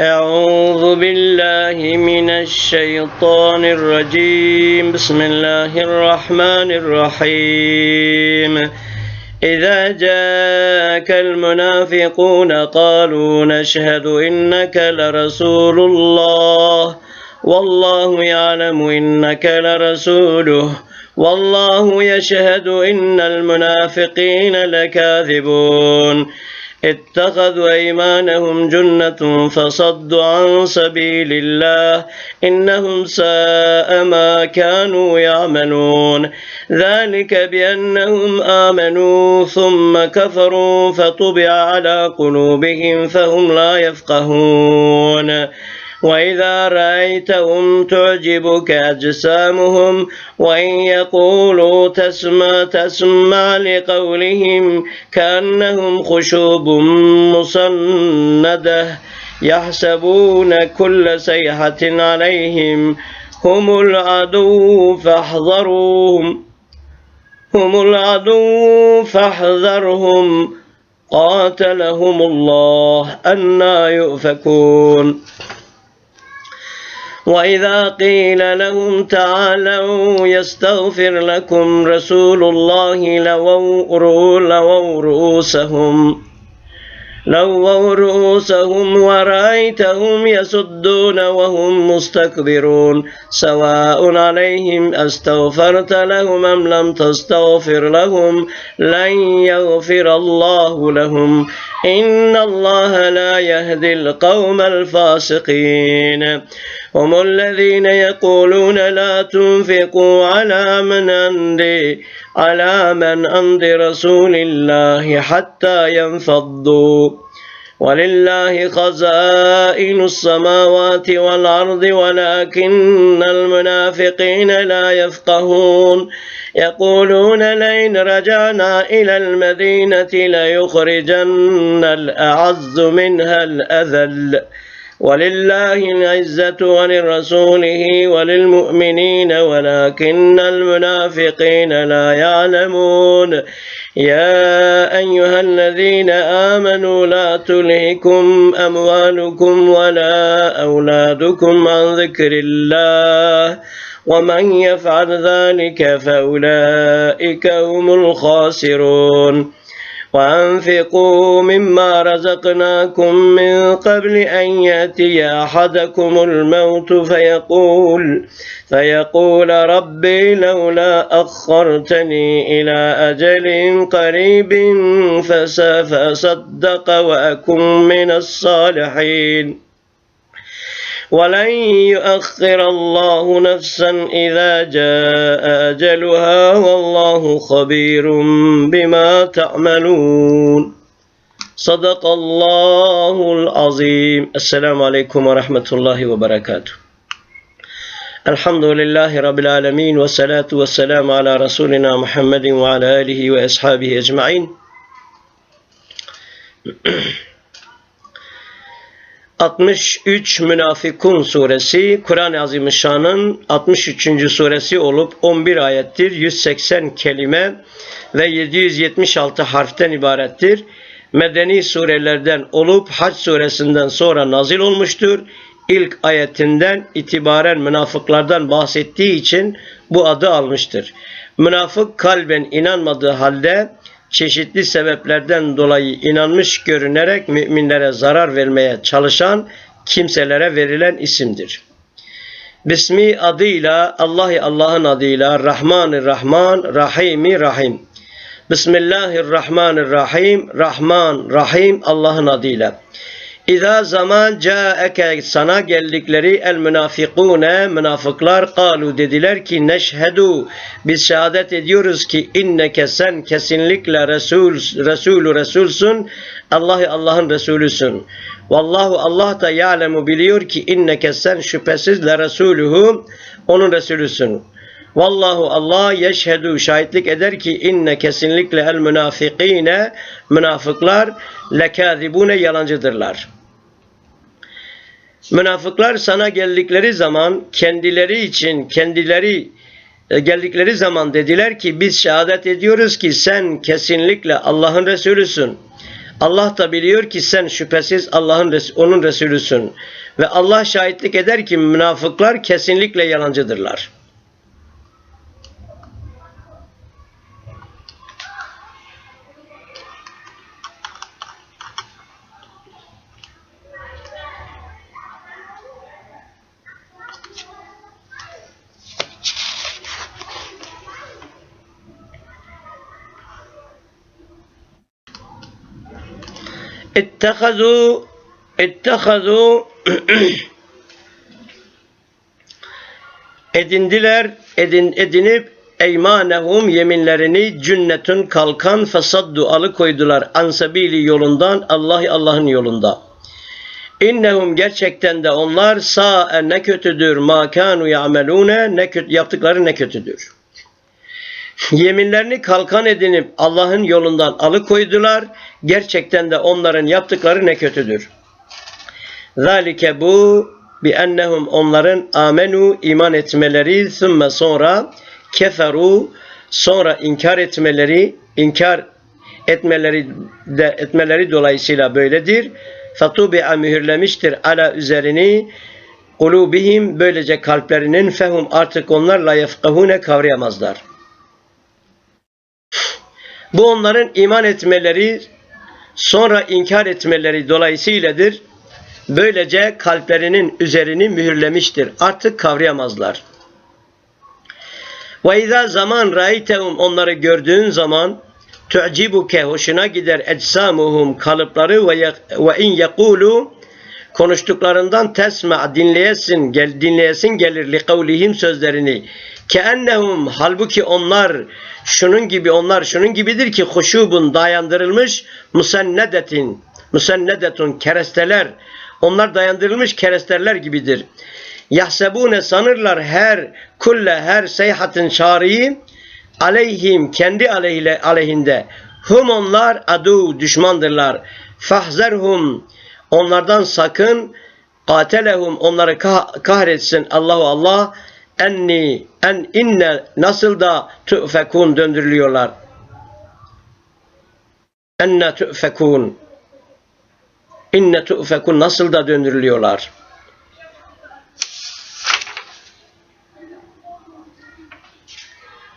أعوذ بالله من الشيطان الرجيم. بسم الله الرحمن الرحيم. إذا جاءك المنافقون قالوا نشهد إنك لرسول الله. والله يعلم إنك لرسوله. والله يشهد إن المنافقين لكاذبون. اتخذوا أيمانهم جنة فصدوا عن سبيل الله. إنهم ساء ما كانوا يعملون. ذلك بأنهم آمنوا ثم كفروا فطبع على قلوبهم فهم لا يفقهون. وإذا رأيتهم تعجبك أجسامهم وإن يقولوا تسمع تسمع لقولهم كأنهم خشوب مسندة يحسبون كل سيحة عليهم هم العدو فاحذروهم هم العدو فاحذرهم قاتلهم الله أنا يؤفكون وإذا قيل لهم تعالوا يستغفر لكم رسول الله لووا رؤوسهم لووا رؤوسهم ورأيتهم يصدون وهم مستكبرون. سواء عليهم أستغفرت لهم أم لم تستغفر لهم لن يغفر الله لهم. إن الله لا يهدي القوم الفاسقين. هم الذين يقولون لا تنفقوا على من عندي على من عند رسول الله حتى ينفضوا. ولله خزائن السماوات والأرض ولكن المنافقين لا يفقهون. يقولون لئن رجعنا إلى المدينة ليخرجن الأعز منها الأذل. ولله العزة ولرسوله وللمؤمنين ولكن المنافقين لا يعلمون. يا أيها الذين آمنوا لا تلهكم أموالكم ولا أولادكم عن ذكر الله ومن يفعل ذلك فأولئك هم الخاسرون. وأنفقوا مما رزقناكم من قبل أن يأتي أحدكم الموت فيقول فيقول ربي لولا أخرتني إلى أجل قريب فسأصدق وأكن من الصالحين. ولن يؤخر الله نفسا إذا جاء أجلها والله خبير بما تعملون. صدق الله العظيم. السلام عليكم ورحمة الله وبركاته. الحمد لله رب العالمين والصلاة والسلام على رسولنا محمد وعلى آله وأصحابه أجمعين. 63 Münafikun suresi Kur'an-ı Azimüşşan'ın 63. suresi olup 11 ayettir. 180 kelime ve 776 harften ibarettir. Medeni surelerden olup Hac suresinden sonra nazil olmuştur. İlk ayetinden itibaren münafıklardan bahsettiği için bu adı almıştır. Münafık kalben inanmadığı halde çeşitli sebeplerden dolayı inanmış görünerek müminlere zarar vermeye çalışan kimselere verilen isimdir. Bismi adıyla Allah Allah'ın adıyla Rahmanı Rahman Rahimi Rahim. Bismillahirrahmanirrahim Rahman Rahim Allah'ın adıyla. İza zaman caeke sana geldikleri el münafikune münafıklar kalu dediler ki neşhedu biz şehadet ediyoruz ki inneke sen kesinlikle Resul Resulü Resulsün Allah'ı Allah'ın Resulüsün. Vallahu Allah da ya'lemu biliyor ki inneke sen şüphesiz le Resulühü onun Resulüsün. Vallahu Allah yeşhedü şahitlik eder ki inne kesinlikle el münafikine münafıklar lekâzibune yalancıdırlar. Münafıklar sana geldikleri zaman kendileri için kendileri e, geldikleri zaman dediler ki biz şehadet ediyoruz ki sen kesinlikle Allah'ın Resulüsün. Allah da biliyor ki sen şüphesiz Allah'ın onun Resulüsün. Ve Allah şahitlik eder ki münafıklar kesinlikle yalancıdırlar. اتخذوا اتخذوا edindiler edin, edinip eymanehum yeminlerini cünnetün kalkan fesaddu alıkoydular ansabili yolundan Allah Allah'ın yolunda. İnnehum gerçekten de onlar sâ ne kötüdür ma kanu ya'melune ne kötü yaptıkları ne kötüdür. Yeminlerini kalkan edinip Allah'ın yolundan alıkoydular. Gerçekten de onların yaptıkları ne kötüdür. Zalike bu bi ennehum onların amenu iman etmeleri sümme sonra keferu sonra inkar etmeleri inkar etmeleri de etmeleri dolayısıyla böyledir. Fatubi'a mühürlemiştir ala üzerini kulubihim böylece kalplerinin fehum artık onlar la yefkahune kavrayamazlar. Bu onların iman etmeleri sonra inkar etmeleri dolayısıyladır. Böylece kalplerinin üzerini mühürlemiştir. Artık kavrayamazlar. Ve izâ zaman râitehum onları gördüğün zaman tu'cibuke hoşuna gider ecsamuhum kalıpları ve in yekulu konuştuklarından tesma dinleyesin gel dinleyesin gelir li kavlihim sözlerini keennehum halbuki onlar şunun gibi onlar şunun gibidir ki huşubun dayandırılmış musennedetin musennedetun keresteler onlar dayandırılmış keresteler gibidir. Yahsebune sanırlar her kulle her seyhatin çağrıyı aleyhim kendi aleyhile, aleyhinde hum onlar adu düşmandırlar. Fahzerhum onlardan sakın katelehum onları kah- kahretsin Allahu Allah enni en inne nasıl da tüfekun döndürülüyorlar. Enne tüfekun inne tüfekun nasıl da döndürülüyorlar.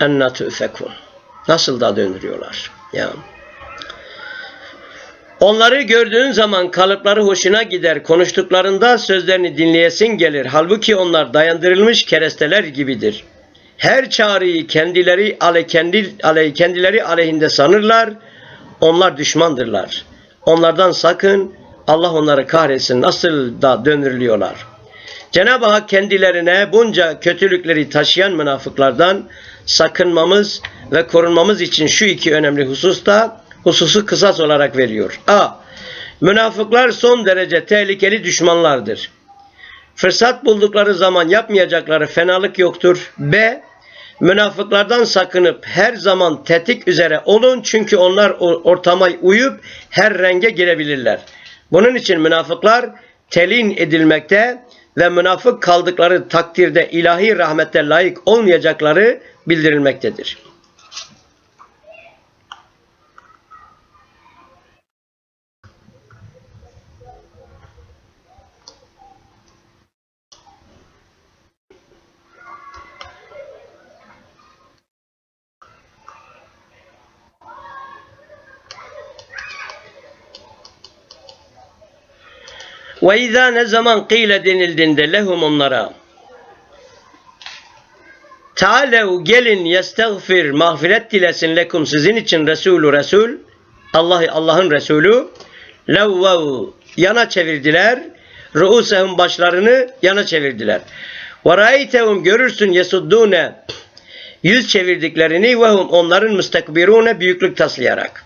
Enne tüfekun nasıl da döndürüyorlar. Ya. Onları gördüğün zaman kalıpları hoşuna gider. Konuştuklarında sözlerini dinleyesin gelir. Halbuki onlar dayandırılmış keresteler gibidir. Her çağrıyı kendileri ale kendi ale kendileri aleyhinde sanırlar. Onlar düşmandırlar. Onlardan sakın Allah onları kahretsin. Nasıl da döndürülüyorlar. Cenab-ı Hak kendilerine bunca kötülükleri taşıyan münafıklardan sakınmamız ve korunmamız için şu iki önemli hususta hususu kısas olarak veriyor. A. Münafıklar son derece tehlikeli düşmanlardır. Fırsat buldukları zaman yapmayacakları fenalık yoktur. B. Münafıklardan sakınıp her zaman tetik üzere olun çünkü onlar ortama uyup her renge girebilirler. Bunun için münafıklar telin edilmekte ve münafık kaldıkları takdirde ilahi rahmete layık olmayacakları bildirilmektedir. Ve izâ ne zaman kıyle denildiğinde lehum onlara Tealev gelin yestagfir mağfiret dilesin lekum sizin için Resulü Resul Allah Allah'ın Resulü levvev yana çevirdiler ruusehum başlarını yana çevirdiler. Ve raeytehum görürsün yesuddune yüz çevirdiklerini ve onların müstekbirune büyüklük taslayarak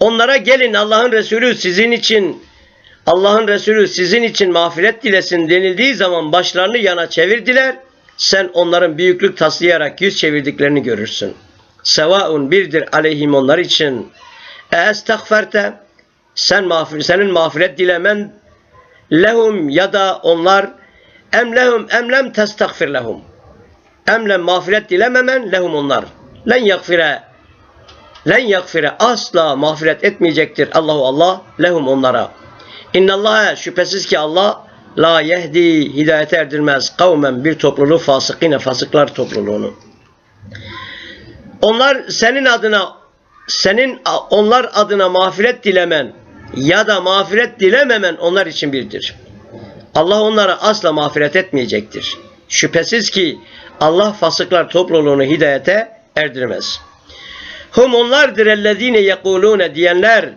Onlara gelin Allah'ın Resulü sizin için Allah'ın Resulü sizin için mağfiret dilesin denildiği zaman başlarını yana çevirdiler. Sen onların büyüklük taslayarak yüz çevirdiklerini görürsün. Sevaun birdir aleyhim onlar için. E estağferte sen mağfiret, senin mağfiret dilemen lehum ya da onlar em lehum em lem testagfir lehum. Em lem mağfiret dilememen lehum onlar. Len yagfire len yakfire asla mağfiret etmeyecektir Allahu Allah lehum onlara. İnnallâhe şüphesiz ki Allah la yehdi hidayet erdirmez kavmen bir topluluğu fasıkine fasıklar topluluğunu. Onlar senin adına senin onlar adına mağfiret dilemen ya da mağfiret dilememen onlar için birdir. Allah onlara asla mağfiret etmeyecektir. Şüphesiz ki Allah fasıklar topluluğunu hidayete erdirmez. Hum onlardır ellezine yekulune diyenler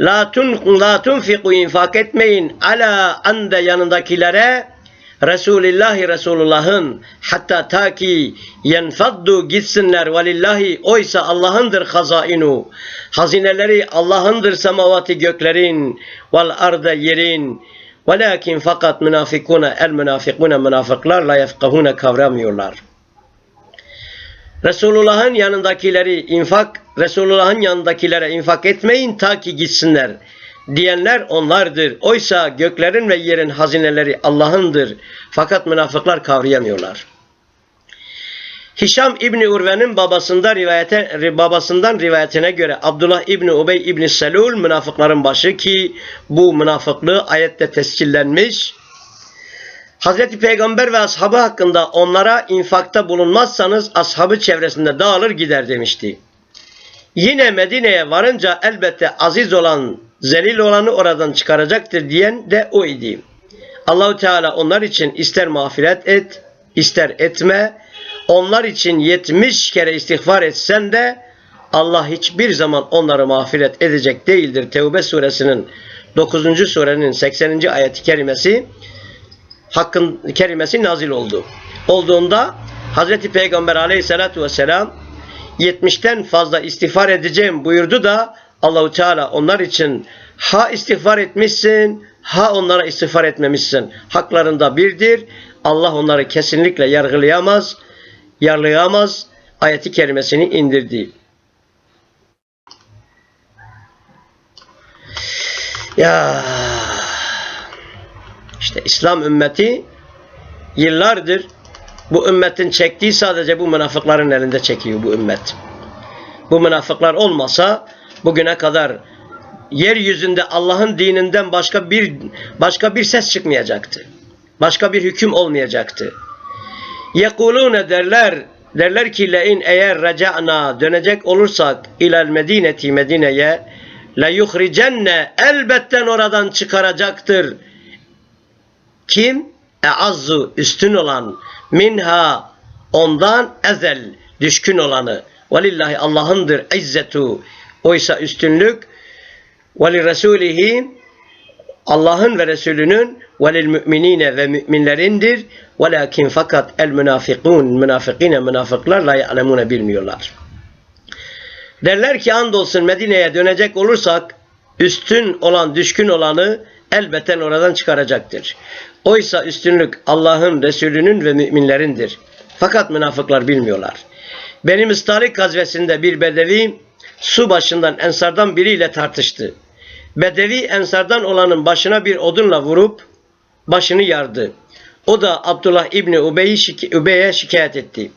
la tun la tunfiku infak etmeyin ala anda yanındakilere Resulillahi Resulullah'ın hatta ta ki yenfaddu gitsinler velillahi oysa Allah'ındır hazainu hazineleri Allah'ındır semavati göklerin vel arda yerin velakin fakat münafikuna el münafikuna münafıklar la yefkahune kavramıyorlar. Resulullah'ın yanındakileri infak, Resulullah'ın yanındakilere infak etmeyin ta ki gitsinler diyenler onlardır. Oysa göklerin ve yerin hazineleri Allah'ındır. Fakat münafıklar kavrayamıyorlar. Hişam İbni Urve'nin babasında rivayete, babasından rivayetine göre Abdullah İbni Ubey İbni Selul münafıkların başı ki bu münafıklığı ayette tescillenmiş. Hazreti Peygamber ve ashabı hakkında onlara infakta bulunmazsanız ashabı çevresinde dağılır gider demişti. Yine Medine'ye varınca elbette aziz olan, zelil olanı oradan çıkaracaktır diyen de o idi. Allahu Teala onlar için ister mağfiret et, ister etme, onlar için yetmiş kere istiğfar etsen de Allah hiçbir zaman onları mağfiret edecek değildir. Tevbe suresinin 9. surenin 80. ayeti kerimesi hakkın kerimesi nazil oldu. Olduğunda Hazreti Peygamber aleyhissalatu vesselam 70'ten fazla istiğfar edeceğim buyurdu da Allahu Teala onlar için ha istiğfar etmişsin ha onlara istiğfar etmemişsin. Haklarında birdir. Allah onları kesinlikle yargılayamaz, yarlayamaz. Ayeti kerimesini indirdi. Ya işte İslam ümmeti yıllardır bu ümmetin çektiği sadece bu münafıkların elinde çekiyor bu ümmet. Bu münafıklar olmasa bugüne kadar yeryüzünde Allah'ın dininden başka bir başka bir ses çıkmayacaktı. Başka bir hüküm olmayacaktı. Yekulune derler derler ki lein eğer reca'na dönecek olursak ilal medineti Medine'ye la yuhricenne elbetten oradan çıkaracaktır. Kim? Eazzu üstün olan minha ondan ezel düşkün olanı. Velillahi Allah'ındır izzetu. Oysa üstünlük ve Resulihi Allah'ın ve Resulünün ve müminine ve müminlerindir. Velakin fakat el münafikun münafıkine münafıklar la ya'lemune bilmiyorlar. Derler ki andolsun Medine'ye dönecek olursak üstün olan düşkün olanı elbeten oradan çıkaracaktır. Oysa üstünlük Allah'ın, Resulünün ve müminlerindir. Fakat münafıklar bilmiyorlar. Benim İstalik gazvesinde bir bedevi su başından ensardan biriyle tartıştı. Bedevi ensardan olanın başına bir odunla vurup başını yardı. O da Abdullah İbni Ubey'e şike Ubey'e şikayet etti.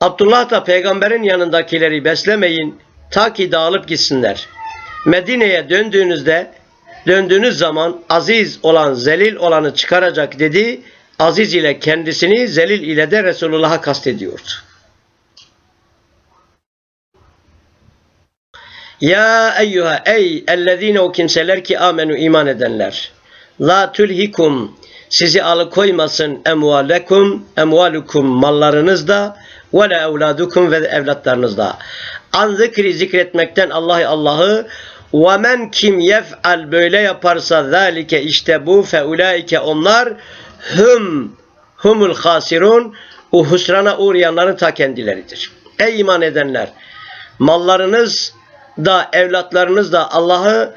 Abdullah da peygamberin yanındakileri beslemeyin ta ki dağılıp gitsinler. Medine'ye döndüğünüzde döndüğünüz zaman aziz olan zelil olanı çıkaracak dedi. Aziz ile kendisini zelil ile de Resulullah'a kastediyordu. Ya eyyuha ey ellezine o kimseler ki amenu iman edenler. La tulhikum sizi alıkoymasın emvalekum emvalukum mallarınızda ve la evladukum ve evlatlarınızda. An zikri zikretmekten Allah'ı Allah'ı ve men kim yef'al böyle yaparsa zalike işte bu fe ulaike onlar hum humul hasirun o husrana uğrayanların ta kendileridir. Ey iman edenler mallarınız da evlatlarınız da Allah'ı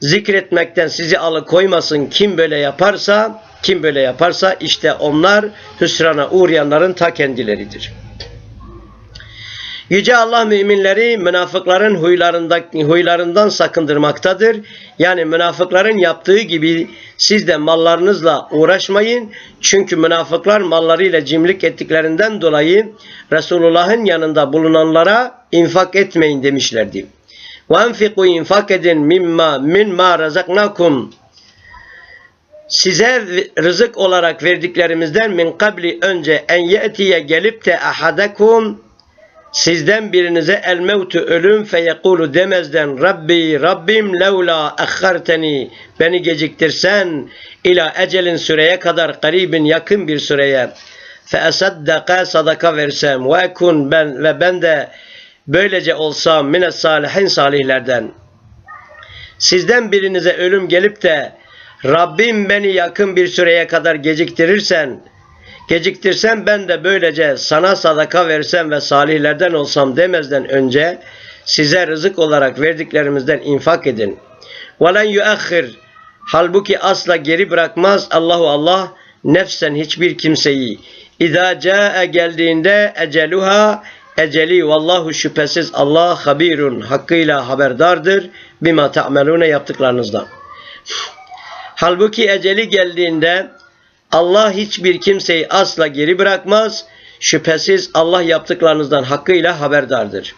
zikretmekten sizi alıkoymasın. Kim böyle yaparsa, kim böyle yaparsa işte onlar hüsrana uğrayanların ta kendileridir. Yüce Allah müminleri münafıkların huylarında, huylarından sakındırmaktadır. Yani münafıkların yaptığı gibi siz de mallarınızla uğraşmayın. Çünkü münafıklar mallarıyla cimrik ettiklerinden dolayı Resulullah'ın yanında bulunanlara infak etmeyin demişlerdi. وَاَنْفِقُوا infak edin mimma mimma razaknakum size rızık olarak verdiklerimizden min kabli önce en ye'tiye gelip de ahadakum sizden birinize el mevtu ölüm feyekulu demezden Rabbi Rabbim levla akharteni beni geciktirsen ila ecelin süreye kadar karibin yakın bir süreye. Fe esaddaka sadaka versem ve ekun ben ve ben de böylece olsam mine salihin salihlerden. Sizden birinize ölüm gelip de Rabbim beni yakın bir süreye kadar geciktirirsen Geciktirsen ben de böylece sana sadaka versem ve salihlerden olsam demezden önce size rızık olarak verdiklerimizden infak edin. وَلَنْ يُؤَخِّرْ Halbuki asla geri bırakmaz Allahu Allah nefsen hiçbir kimseyi. İza caa geldiğinde eceluha eceli vallahu şüphesiz Allah habirun hakkıyla haberdardır bima ta'melune yaptıklarınızdan. Halbuki eceli geldiğinde Allah hiçbir kimseyi asla geri bırakmaz. Şüphesiz Allah yaptıklarınızdan hakkıyla haberdardır.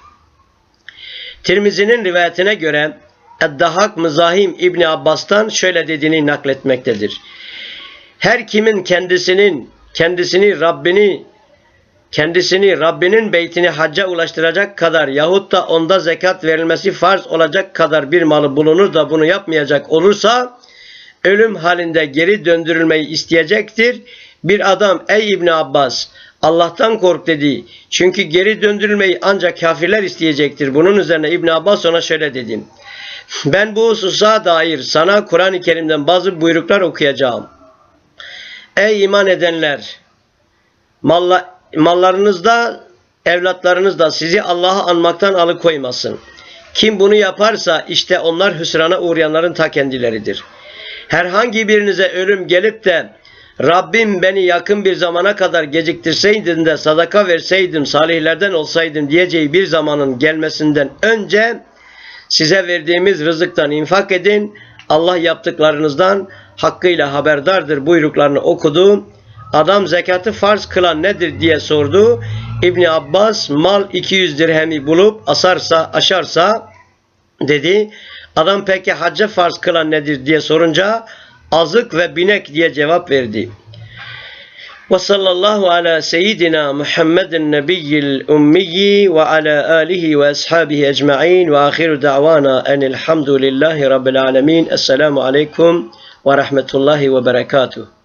Tirmizi'nin rivayetine göre Eddahak Mızahim İbni Abbas'tan şöyle dediğini nakletmektedir. Her kimin kendisinin kendisini Rabbini kendisini Rabbinin beytini hacca ulaştıracak kadar yahut da onda zekat verilmesi farz olacak kadar bir malı bulunur da bunu yapmayacak olursa ölüm halinde geri döndürülmeyi isteyecektir. Bir adam ey İbni Abbas Allah'tan kork dedi. Çünkü geri döndürülmeyi ancak kafirler isteyecektir. Bunun üzerine İbn Abbas ona şöyle dedi. Ben bu hususa dair sana Kur'an-ı Kerim'den bazı buyruklar okuyacağım. Ey iman edenler! Malla, mallarınızda, evlatlarınızda sizi Allah'a anmaktan alıkoymasın. Kim bunu yaparsa işte onlar hüsrana uğrayanların ta kendileridir.'' Herhangi birinize ölüm gelip de Rabbim beni yakın bir zamana kadar geciktirseydin de sadaka verseydim, salihlerden olsaydım diyeceği bir zamanın gelmesinden önce size verdiğimiz rızıktan infak edin. Allah yaptıklarınızdan hakkıyla haberdardır buyruklarını okudu. Adam zekatı farz kılan nedir diye sordu. İbni Abbas mal 200 dirhemi bulup asarsa aşarsa dedi Adam peki hacca farz kılan nedir diye sorunca azık ve binek diye cevap verdi. Ve sallallahu ala seyyidina Muhammedin nebiyyil ummiyi ve ala alihi ve ashabihi ecma'in ve ahiru da'vana enilhamdülillahi rabbil alemin. Esselamu aleyküm ve rahmetullahi ve berekatuhu.